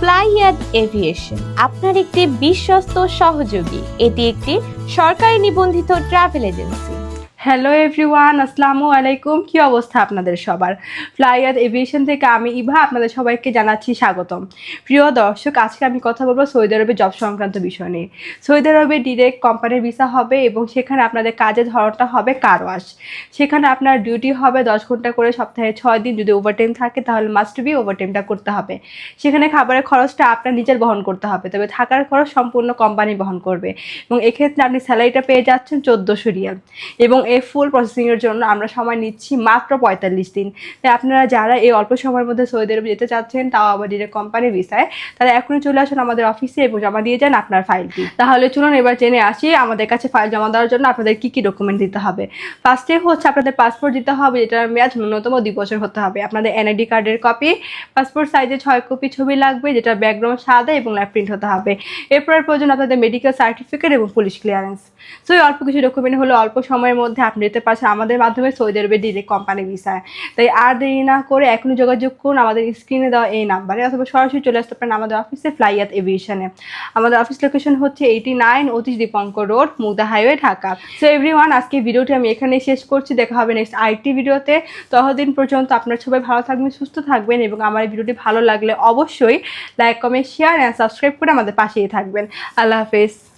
ফ্লাইয়াদ aviation আপনার একটি বিশ্বস্ত সহযোগী। এটি একটি সরকারি নিবন্ধিত ট্রাভেল এজেন্সি। হ্যালো এভরিওয়ান আসসালামু আলাইকুম কি অবস্থা আপনাদের সবার? ফ্লাইয়ার এভিয়েশন থেকে আমি ইভা, আপনাদের সবাইকে জানাচ্ছি স্বাগতম। প্রিয় দর্শক, আজকে আমি কথা বলব সৌদি আরবে জব সংক্রান্ত বিষয় নিয়ে। সৌদি আরবে ডিরেক্ট কোম্পানির ভিসা হবে এবং সেখানে আপনাদের কাজের ধরনটা হবে কার ওয়াশ সেখানে আপনার ডিউটি হবে দশ ঘণ্টা করে সপ্তাহে ছয় দিন। যদি ওভারটাইম থাকে, তাহলে মাস্ট বি ওভারটাইমটা করতে হবে। সেখানে খাবারের খরচটা আপনার নিজের বহন করতে হবে। তবে থাকার খরচ সম্পূর্ণ কোম্পানি বহন করবে। এবং এক্ষেত্রে আপনি স্যালারিটা পেয়ে যাচ্ছেন চোদ্দোশো রিয়াল। এবং এই ফুল প্রসেসিংয়ের জন্য আমরা সময় নিচ্ছি মাত্র পঁয়তাল্লিশ দিন। তাই আপনারা যারা এই অল্প সময়ের মধ্যে সৌদি আরবে যেতে চাচ্ছেন, তাও আবার ডিরেক্ট কোম্পানি ভিসায় তারা এখনই চলে আসুন আমাদের অফিসে এবং জমা দিয়ে যান আপনার ফাইলটি তাহলে চলুন এবার জেনে আসি, আমাদের কাছে ফাইল জমা দেওয়ার জন্য আপনাদের কি কি ডকুমেন্ট দিতে হবে। ফার্স্টে হচ্ছে আপনাদের পাসপোর্ট দিতে হবে, যেটার মেয়াদ ন্যূনতম দুই বছর হতে হবে। আপনাদের এনআইডি কার্ডের কপি পাসপোর্ট সাইজে ছয় কপি ছবি লাগবে যেটা ব্যাকগ্রাউন্ড সাদা এবং ল্যাপ প্রিন্ট হতে হবে। এরপরের প্রয়োজন আপনাদের মেডিকেল সার্টিফিকেট এবং পুলিশ ক্লিয়ারেন্স সো অল্প কিছু ডকুমেন্ট হলো অল্প সময়ের মধ্যে আপনি যেতে পারছেন আমাদের মাধ্যমে সৌদি আরবে ডিরেক্ট কোম্পানি ভিসায় তাই আর দেরি না করে এখনই যোগাযোগ করুন আমাদের স্ক্রিনে দেওয়া এই নাম্বারে অথবা সরাসরি চলে আসতে পারেন আমাদের অফিসে ফ্লাইয়াত এভিয়েশনে আমাদের অফিস লোকেশন হচ্ছে eighty nine Atish Dipankar road, Mugda highway Dhaka. So everyone আজকে ভিডিওটি আমি এখানেই শেষ করছি। দেখা হবে নেক্সট আরেকটি ভিডিওতে। ততদিন পর্যন্ত আপনার সবাই ভালো থাকবেন, সুস্থ থাকবেন এবং আমার এই ভিডিওটি ভালো লাগলে অবশ্যই like comment share and subscribe করে আমাদের পাশেই থাকবেন। আল্লাহ হাফেজ।